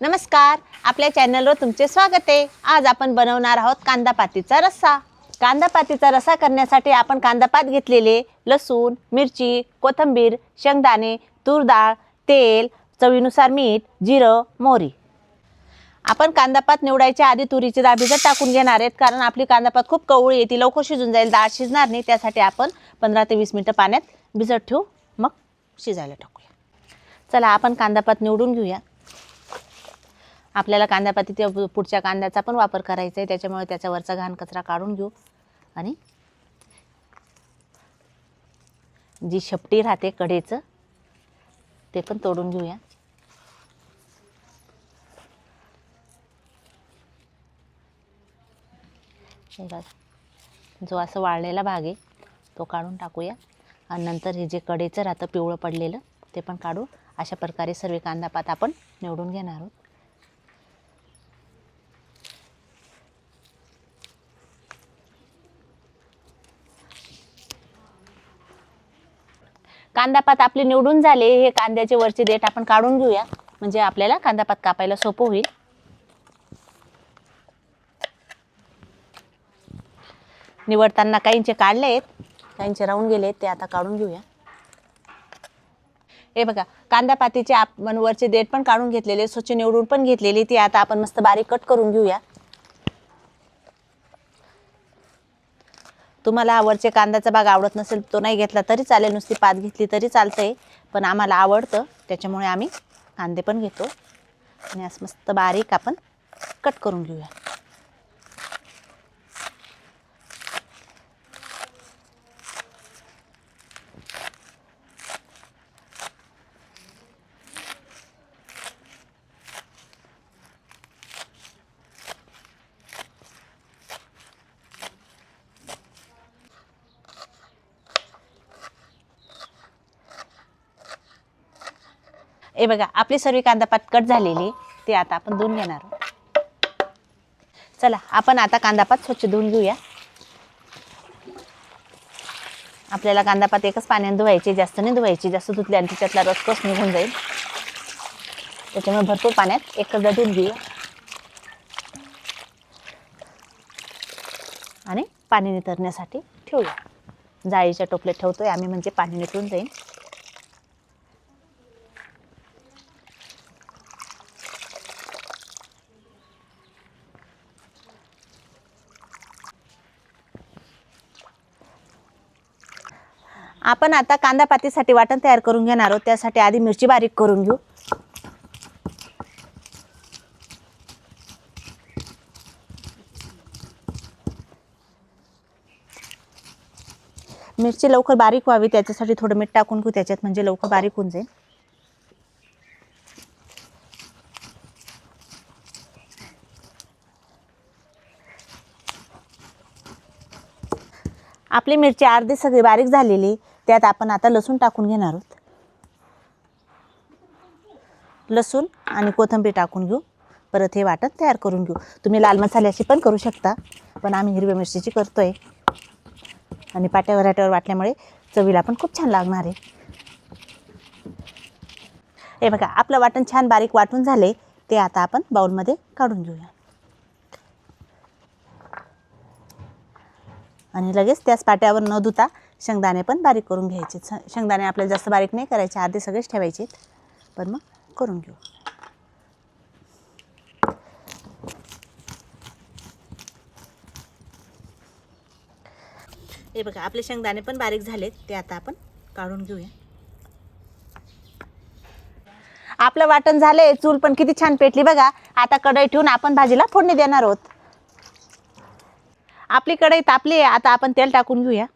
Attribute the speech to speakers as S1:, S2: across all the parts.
S1: नमस्कार आपल्या चॅनलवर तुमचे स्वागत आहे. आज आपण बनवणार आहोत कांदा पातीचा रस्सा. कांदा पातीचा रस्सा करण्यासाठी आपण कांदा पात घेतलेले लसूण मिरची कोथिंबीर शेंगदाणे तूर डाळ तेल चवीनुसार मीठ जिरं मोहरी. आपण कांदापात निवडायच्या आधी तुरीची डाळ भिजत टाकून घेणार आहेत कारण आपली कांदापात खूप कवळी येते लवकर शिजून जाईल डाळ शिजणार नाही. त्यासाठी आपण पंधरा ते वीस मिनटं पाण्यात भिजत ठेवू. मग शिजायला टाकूया. चला आपण कांदापात निवडून घेऊया. आपल्याला कांद्यापाती त्या पुढच्या कांद्याचा पण वापर करायचा आहे त्याच्यामुळे त्याच्यावरचा घाण कचरा काढून घेऊ. आणि जी शेपटी राहते कढेचं ते पण तोडून घेऊया. जो असं वाळलेला भाग आहे तो काढून टाकूया. आणि नंतर हे जे कडेचं राहतं पिवळं पडलेलं ते पण काढू. अशा प्रकारे सर्व कांदापात आपण निवडून घेणार आहोत. कांदापात आपले निवडून झाले हे कांद्याचे वरचे देठ आपण काढून घेऊया. म्हणजे आपल्याला कांदापात कापायला सोपं होईल. निवडताना काहींचे काढले आहेत काहींचे राहून गेले आहेत ते आता काढून घेऊया. हे बघा कांदा पातीचे आपण वरचे देठ पण काढून घेतलेले स्वच्छ निवडून पण घेतलेली ती आता आपण मस्त बारीक कट करून घेऊया. तुम्हाला आवडचे कांद्याचा भाग आवडत नसेल तो नाही घेतला तरी चालेल नुसती पात घेतली तरी चालतंय. पण आम्हाला आवडतं त्याच्यामुळे आम्ही कांदे पण घेतो. आणि असं मस्त बारीक आपण कट करून घेऊया. हे बघा आपली सर्व कांदा पात कट झालेली ते आता आपण धुवून घेणार चला आपण आता कांदापात स्वच्छ धुवून घेऊया. आपल्याला कांदापात एकच पाण्याने धुवायची जास्त नाही धुवायची. जास्त धुतल्या आणि तिच्यातला रस निघून जाईल. त्याच्यामुळे भरपूर पाण्यात एकदा धुवून घेऊया. आणि पाणी नितरण्यासाठी ठेवूया. जाळीच्या टोपल्यात ठेवतोय आम्ही म्हणजे पाणी नितरून जाईल. आपण आता कांदा पातीसाठी वाटण तयार करून घेणार आहोत. त्यासाठी आधी मिरची बारीक करून घेऊ. मिरची लवकर बारीक व्हावी त्याच्यासाठी थोडं मीठ टाकून घेऊ. त्याच्यात म्हणजे लवकर बारीक होऊन जाईल. आपली मिरची अर्धी सगळी बारीक झालेली. त्यात आपण आता लसूण टाकून घेणार आहोत. लसूण आणि कोथिंबीर टाकून घेऊ. परत हे वाटण तयार करून घेऊ. तुम्ही लाल मसाल्याची पण करू शकता पण आम्ही हिरव्या मिरचीची करतोय. आणि पाट्यावर वाट्यावर वाटल्यामुळे चवीला पण खूप छान लागणार आहे. हे बघा आपलं वाटण छान बारीक वाटून झाले. ते आता आपण बाउलमध्ये काढून घेऊया. आणि लगेच त्याच पाट्यावर न धुता शेंगदाणे पण बारीक करून घ्यायचे. शेंगदाणे आपल्याला जास्त बारीक नाही करायचे आधी सगळेच ठेवायचे. पण मग करून घेऊ. हे बघा आपले शेंगदाणे पण बारीक झालेत. ते आता आपण काढून घेऊया. आपलं वाटण झालंय चूल पण किती छान पेटली बघा. आता कढई ठेवून आपण भाजीला फोडणी देणार आहोत. आपली कढई तापली आहे आता आपण तेल टाकून घेऊया.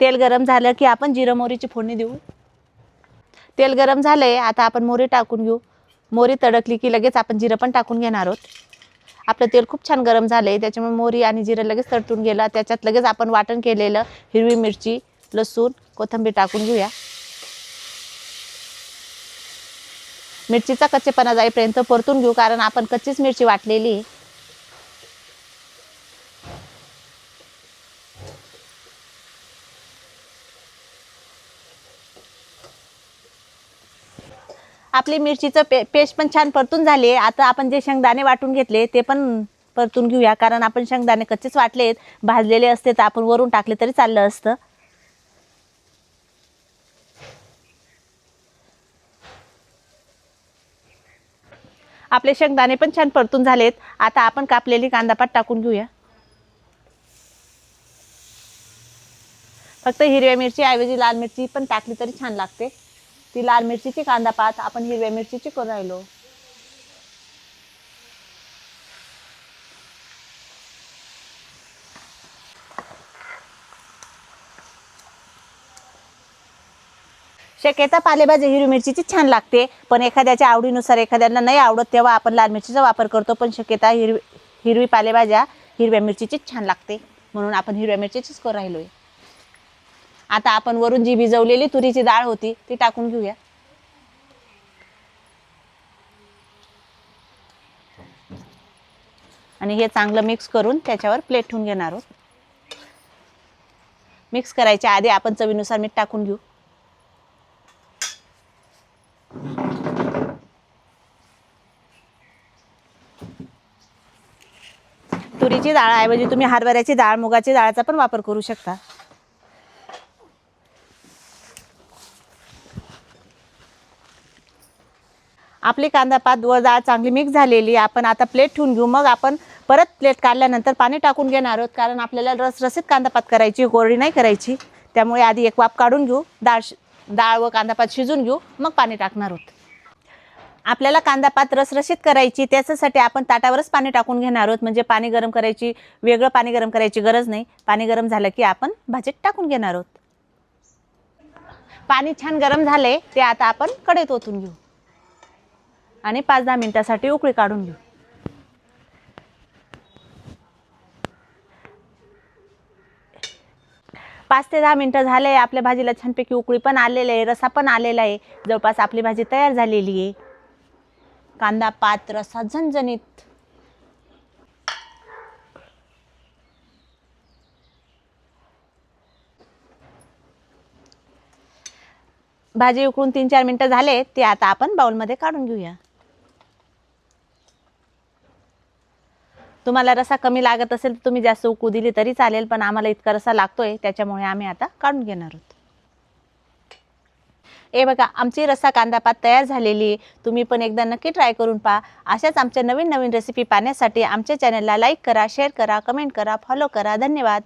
S1: तेल गरम झालं की आपण जिरं मोहरीची फोडणी देऊ. तेल गरम झालं आहे आता आपण मोहरी टाकून घेऊ. मोहरी तडकली की लगेच आपण जिरं पण टाकून घेणार आहोत. आपलं तेल खूप छान गरम झालं आहे त्याच्यामुळे मोहरी आणि जिरं लगेच तडतून गेलं. त्याच्यात लगेच आपण वाटण केलेलं हिरवी मिरची लसूण कोथिंबीर टाकून घेऊया. मिरचीचा कच्चेपणा जाईपर्यंत परतून घेऊ कारण आपण कच्चीच मिरची वाटलेली आपली मिरचीचं पे पेस्ट पण छान परतून झाले आता आपण जे शेंगदाणे वाटून घेतले ते पण परतून घेऊया. कारण आपण शेंगदाणे कच्चेच वाटलेत भाजलेले असते तर आपण वरून टाकले तरी चाललं असतं. आपले शेंगदाणे पण छान परतून झालेत. आता आपण कापलेली कांदापात टाकून घेऊया. फक्त हिरव्या मिरची ऐवजी लाल मिरची पण टाकली तरी छान लागते. ती लाल मिरचीची कांदा पात आपण हिरव्या मिरचीची करून राहिलो. शक्यता पालेभाजी हिरवी मिरचीची छान लागते पण एखाद्याच्या आवडीनुसार एखाद्याला नाही आवडत तेव्हा आपण लाल मिरचीचा वापर करतो पण शक्यता हिरवी हिरवी पालेभाज्या हिरव्या मिरचीचीच छान लागते म्हणून आपण हिरव्या मिरचीचीच करून राहिलो आहे आता आपण वरून जी भिजवलेली तुरीची डाळ होती ती टाकून घेऊया. आणि हे चांगलं मिक्स करून त्याच्यावर प्लेट ठेवून घेणार आहोत. मिक्स करायच्या आधी आपण चवीनुसार मीठ टाकून घेऊ. तुरीची डाळ ऐवजी तुम्ही हरभऱ्याची डाळ मुगाची डाळचा पण वापर करू शकता. आपली कांदा पात व डाळ चांगली मिक्स झालेली आपण आता प्लेट ठेवून घेऊ. मग आपण परत प्लेट काढल्यानंतर पाणी टाकून घेणार आहोत. कारण आपल्याला रसरसीत कांदा कांदापात करायची कोरडी नाही करायची. त्यामुळे आधी एक वाफ काढून घेऊ. डाळ शि- डाळ व कांदापात शिजून घेऊ. मग पाणी टाकणार आहोत. आपल्याला कांदापात रसरशीत करायची त्याच्यासाठी आपण ताटावरच पाणी टाकून घेणार आहोत. म्हणजे पाणी गरम करायची वेगळं पाणी गरम करायची गरज नाही. पाणी गरम झालं की आपण भाजीत टाकून घेणार आहोत. पाणी छान गरम झाले ते आता आपण कढईत ओतून घेऊ. आणि पाच दहा मिनटासाठी उकळी काढून घेऊ. पाच ते दहा मिनटं झाले आपल्या भाजीला छानपैकी उकळी पण आलेली आहे रसा पण आलेला आहे. जवळपास आपली भाजी तयार झालेली आहे. कांदा पात रसा झणझणीत. भाजी उकळून तीन चार मिनटं झाले ते आता आपण बाउलमध्ये काढून घेऊया. तुम्हाला रसा कमी लागत असेल तर तुम्ही जास्त उकू दिली तरी चालेल पण आम्हाला इतका रसा लागतोय त्याच्यामुळे आम्ही आता काढून घेणार आहोत. ए बघा आमची रस्सा कांदा पात तयार झालेली आहे. तुम्ही पण एकदा नक्की ट्राय करून पहा. अशाच आमच्या नवीन नवीन रेसिपी पाहण्यासाठी आमच्या चॅनलला लाईक करा शेअर करा कमेंट करा फॉलो करा. धन्यवाद.